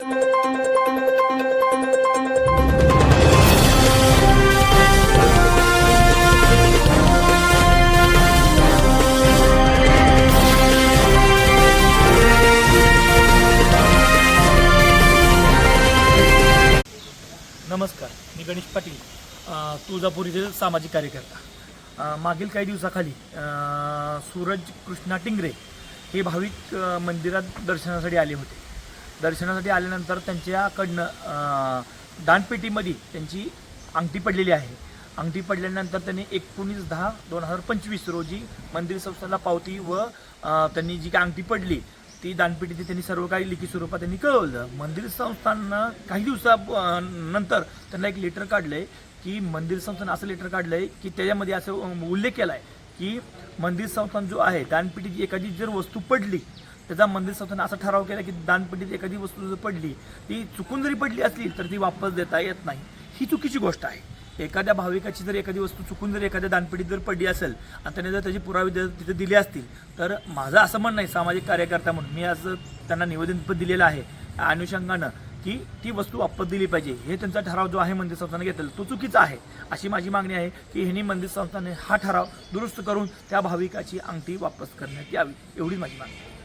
नमस्कार मी गणेश पाटील तुळजापुरीचे तुळजापूर सामाजिक कार्यकर्ता. मागील काही दिवसाखाली सूरज कृष्णा टिंगरे हे भाविक मंदिरात दर्शनासाठी आले होते. दर्शनासाठी आल्यानंतर त्यांच्याकडनं दानपेटीमध्ये त्यांची अंगठी पडलेली आहे. अंगठी पडल्यानंतर त्यांनी एकोणीस दहा दोन हजार पंचवीस रोजी मंदिर संस्थाला पावती व त्यांनी जी काही अंगठी पडली ती दानपेटीची त्यांनी सर्व काही लिखित स्वरूपात त्यांनी कळवलं. मंदिर संस्थांनं काही दिवसा नंतर त्यांना एक लेटर काढलंय की मंदिर संस्थानं असं लेटर काढलंय की त्याच्यामध्ये असं उल्लेख केला आहे की मंदिर संस्थान जो आहे दानपेटीची एखादी जर वस्तू पडली त्याचा मंदिर संस्थानं असा ठराव केला की दानपेटीत एखादी वस्तू जर पडली ती चुकून जरी पडली असली तर ती वापस देता येत नाही. ही चुकीची गोष्ट आहे. एखाद्या भाविकाची जर एखादी वस्तू चुकून जर एखाद्या दानपेटीत जर पडली असेल आणि त्याने जर त्याची पुरावे जर तिथे दिले असतील तर माझं असं म्हणणं आहे सामाजिक कार्यकर्ता म्हणून मी असं त्यांना निवेदन पण दिलेलं आहे अनुषंगानं की ती वस्तू वापस दिली पाहिजे. हे त्यांचा ठराव जो आहे मंदिर संस्थाने घेतलेला तो चुकीचा आहे. अशी माझी मागणी आहे की ह्यांनी मंदिर संस्थाने हा ठराव दुरुस्त करून त्या भाविकाची अंगठी वापस करण्यात यावी एवढी माझी मागणी आहे.